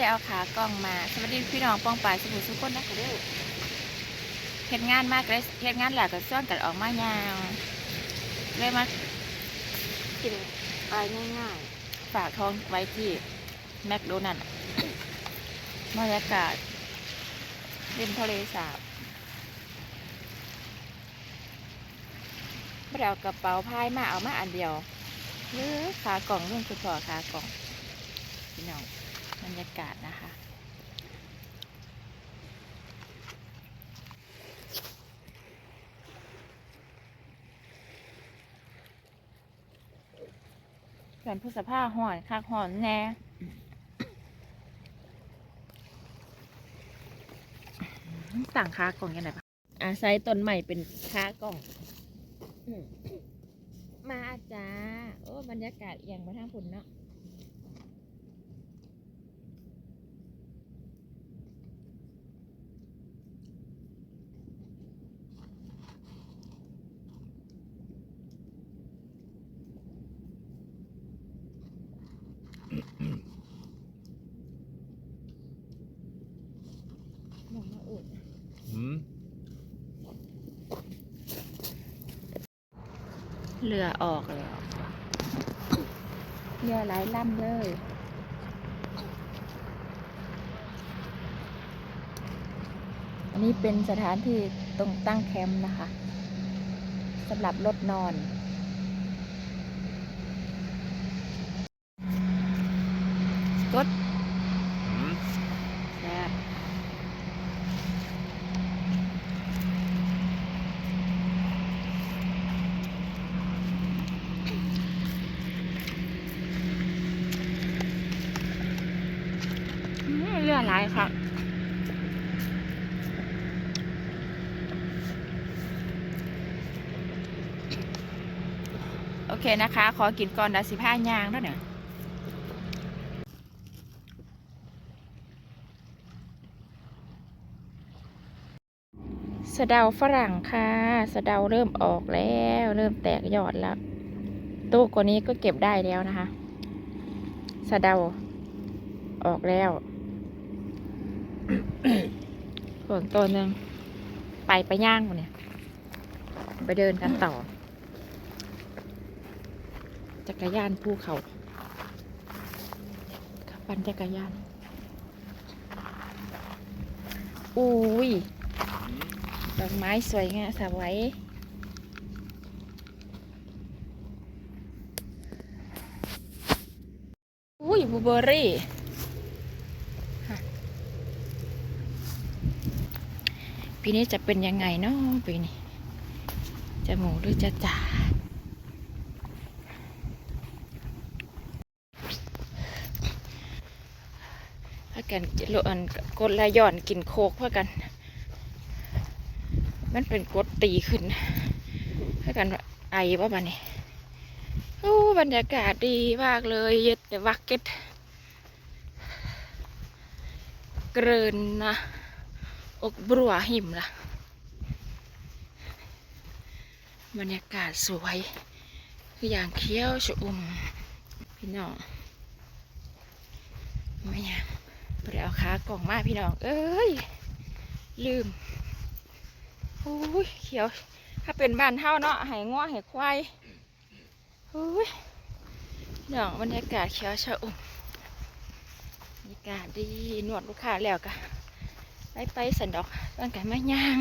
ได้เอาขากล้องมา สวัสดีพี่น้องป้องปลายสมุทรสุขคนนะคะเด้อเฮ็ดงานมากเลยเฮ็ดงานหลักก็ส่วนกันออกมายาวเลยมากินอะไรง่ายๆ ฝากท้องไว้ที่แมคโดนัลด์บรรยากาศริมทะเลสาบไม่ได้เอากระเป๋าพายมาเอามาอันเดียวหรือขากล่องเรื่องคือพอขากล่องพี่น้อง บรรยากาศนะคะเกินพฤษภาห่อนคักห่อนแน่สั่งค้ากล่องยังไงปะอาศัยต้นใหม่เป็นค้ากล่องอืมมาจ้า โอ้ บรรยากาศเอียงมาทางฝุ่นเนาะหมองมาอุด หืม เรือออกแล้วเรือหลายลำเลยอันนี้เป็นสถานที่ตรงตั้งแคมป์นะคะสำหรับรถนอน กด หืม แซ่บอืมเรือหลายค่ะโอเคนะคะ ขอกินก่อนดาสิผ้ายางแล้วเนี่ยสะเดาฝรั่งค่ะ สะเดาเริ่มออกแล้ว เริ่มแตกยอดแล้ว ตู้กว่านี้ก็เก็บได้แล้วนะคะ สะเดาออกแล้ว ส่วนตัวหนึ่งไปไปย่างหมดเนี่ย ไปเดินกันต่อ จักรยานภูเขาขับปั่นจักรยาน อุ้ยดอกไม้สวยงามสวยอุ้ยบูเบอร์รี่ฮะ ปีนี้จะเป็นยังไงเนาะปีนี้ จะหมูหรือจะจ่าพากันกินโลอันกดละย่อนกินโคกพากัน มันเป็นกดตีขึ้นให้กันไอว่าบันนี้โอ้บรรยากาศดีมากเลยเย็ดแต่วักเก็ตเกรินนะ อกบรัวหิมละบรรยากาศสวย คืออย่างเคี้ยวชอุ่ม พี่น้องไม่ยังไปเอาขากล่องมาพี่น้อง เอ้ย ลืมโอ้ยเขียว ถ้าเป็นบ้านเฮาเนาะให้ง้อให้ควายโอ้ยเนาะบรรยากาศเขียวชะอุ่มบรรยากาศดีนวดลูกค้าแล้วกะ ไปไปสันดอกตั้งแต่มาย่าง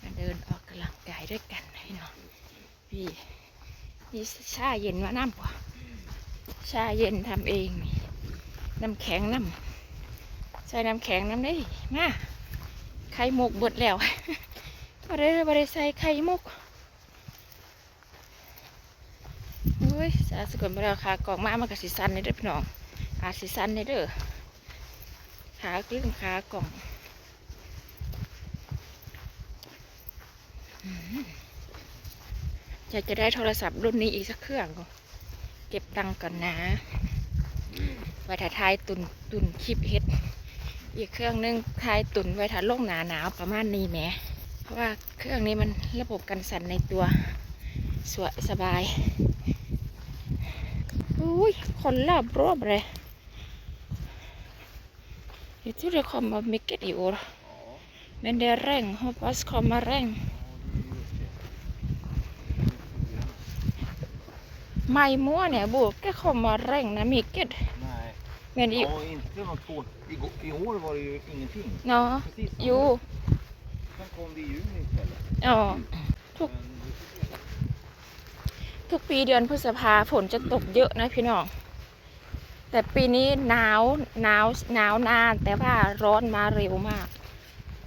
มาเดินออกกำลังกายด้วยกันให้น้องพี่มีชาเย็นมาน้ำป่ะชาเย็นทำเองน้ำแข็งน้ำใส่น้ำแข็งน้ำนี่มาไข่มุกเบดแล้วบ่ได้บ่ได้ใส่ไข่มุกอุ้ยสาสกุลมาค่ะกองมามันกับสีสันนี่เด้อพี่น้อง อาสีสันนี่เด้อขากลึงขากล่องอยากจะได้โทรศัพท์รุ่นนี้อีกสักเครื่องก่อนเก็บตังก่อนนะไว้ถ่ายทายตุนตุนคลิปเฮ็ด อีกเครื่องนึงทายตุนไว้ถ้าลงหนาหนาวประมาณนี้แหมเพราะว่าเครื่องนี้มันระบบกันสั่นในตัวสวยสบาย Oj, kolla bra på det. Jag tror det kommer mycket i år. Men det är regn. Hoppas kommer regn. Maj månad brukar komma regna mycket. Nej. Men i, Ja, inte de två. Igår, I år var det ju ingenting. ja, Precis som jo, Sen kom det i juni istället. ja. Men ทุกปีเดือนพฤษภาฝนจะตกเยอะนะพี่น้อง แต่ปีนี้หนาวหนาวหนาวนาน แต่ว่าร้อนมาเร็วมาก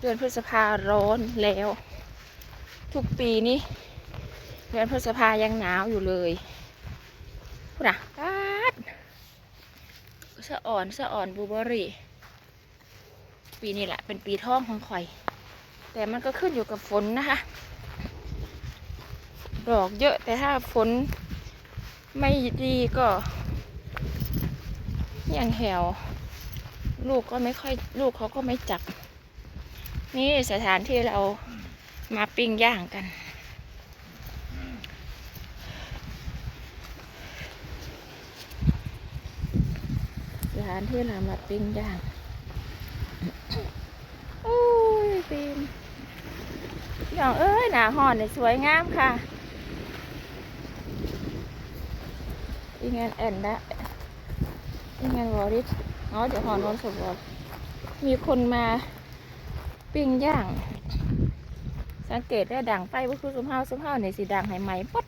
เดือนพฤษภาร้อนแล้ว ทุกปีนี้เดือนพฤษภายังหนาวอยู่เลยพูดนะปาดสะอ่อนสะอ่อนบูเบอร์รี่ ปีนี้แหละเป็นปีท่องของข่อย แต่มันก็ขึ้นอยู่กับฝนนะคะ ดอกเยอะแต่ถ้าฝนไม่ดีก็ อยังแหวลูกก็ไม่ค่อยลูกเขาก็ไม่จับ นี่สถานที่เรามาปิ้งย่างกัน สถานที่เรามาปิ้งย่างโอ้ยปีนอย่างเอ้ยหนาห่อนเนี่ยสวยงามค่ะอีงานแอนนะ อีงานวอริสอ๋อเดี๋ยวหอนนสวอมีคนมาปิ้งย่าง สังเกตได้ดังไปว่าคือสุมเฮาสุมเฮาเนี่ยสีดังให้ไหมปั๊ด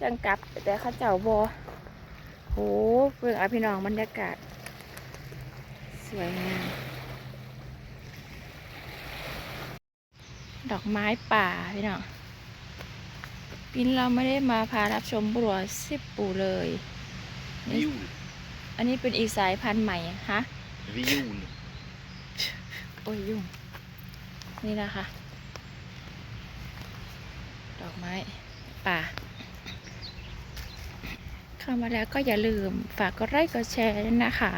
จังกลับ แต่ข้าเจ้าบอโหเพื่ออาพี่น้องบรรยากาศ สวยงามดอกไม้ป่าพี่น้องปีนเราไม่ได้มาพารับชมบัวสิบปูเลย viol. อันนี้เป็นอีกสายพันธุ์ใหม่ฮะ Viol. โอ้ยยุ่งนี่นะคะ ดอกไม้ป่า เข้ามาแล้วก็อย่าลืมฝากกดไลค์กดแชร์ด้วยนะคะ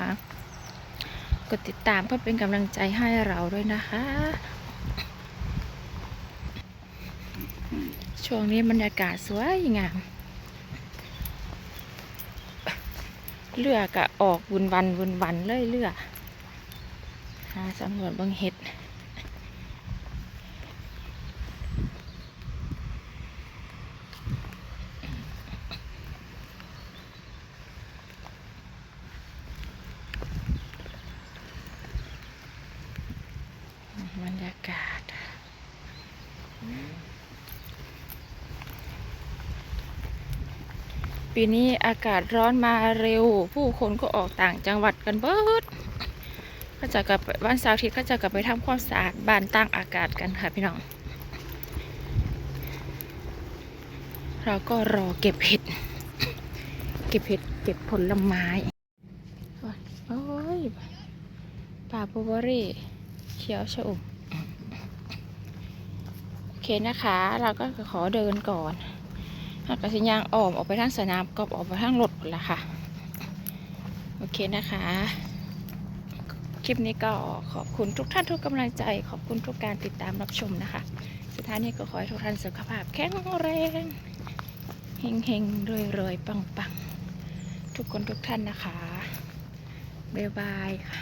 กดติดตามเพื่อเป็นกำลังใจให้เราด้วยนะคะ ช่วงนี้บรรยากาศสวยงาม เลือกะออกวุนวันวุนวันเลยเลือหาสำรวจเบางเห็ดบรรยากาศ ปีนี้อากาศร้อนมาเร็ว ผู้คนก็ออกต่างจังหวัดกันเบิดก็จะกลับไปบ้านสาวอาทิตย์ก็จะกลับไปทำความสะอาดบ้านตั้งอากาศกันค่ะพี่น้อง เราก็รอเก็บเห็ด เก็บเห็ดเก็บผลไม้โอ้ยป่าบูเบอร์รี่เขียวชอุ่มโอเคนะคะ เราก็ขอเดินก่อน หากกระสิยางออมออกไปทางสนามกอบออกไปทางรถละค่ะ โอเคนะคะ คลิปนี้ก็ขอบคุณทุกท่านทุกกำลังใจ ขอบคุณทุกการติดตามรับชมนะคะ สุดท้ายนี้ก็ขอให้ทุกท่านสุขภาพแข็งแรงเฮงเฮงรวยรวยปังปังทุกคนทุกท่านนะคะ บ๊ายบายค่ะ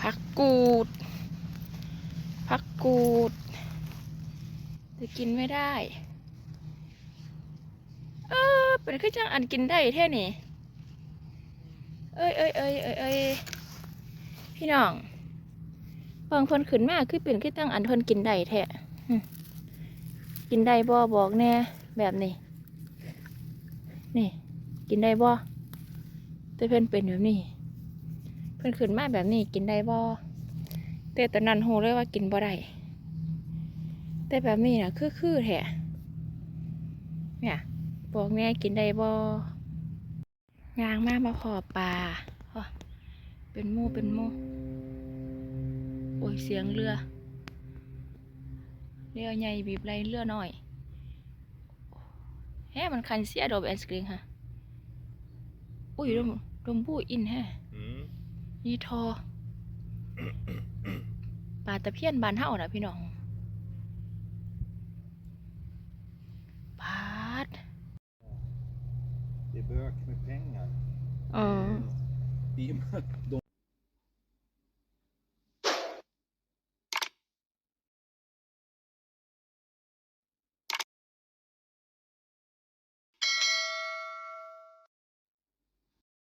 ผั กูด ผักกูดแต่กินไม่ได้ เออเป็นคือจังอันกินได้แท่นี่ เอ้ยเอ้ยเอ้ยเอ้ยเอ้ยพี่น้องเพิ่งเพิ่นขึ้นมาคือเป็นคือจังอันเพิ่นกินได้แท้กินได้บ่บอกแน่แบบนี้ นี่ กินได้บ่แต่เพิ่อนเป็นแบบนี้ พิ่นขึ้นมาแบบนี้กินได้บ่แต่ตอนนั้นโหเลยว่ากินบ่ได้แต่แบบนี้นะคือคือแท้เนี่ยบอกแม่กินได้บ่ยางมากมาขอปลาเป็นหมู่เป็นหมู่โอ้ยเสียงเรือ เรือใหญ่บีบไหลเรือน้อยแฮ่มันคันเสียดอกไอศกรีมค่ะ Oj, de, de bor in här. Mm. นี่ ทอปลาตะเพียนบานเฮานะพี่น้องปาด Det är bök med pengar. เออ I och med att de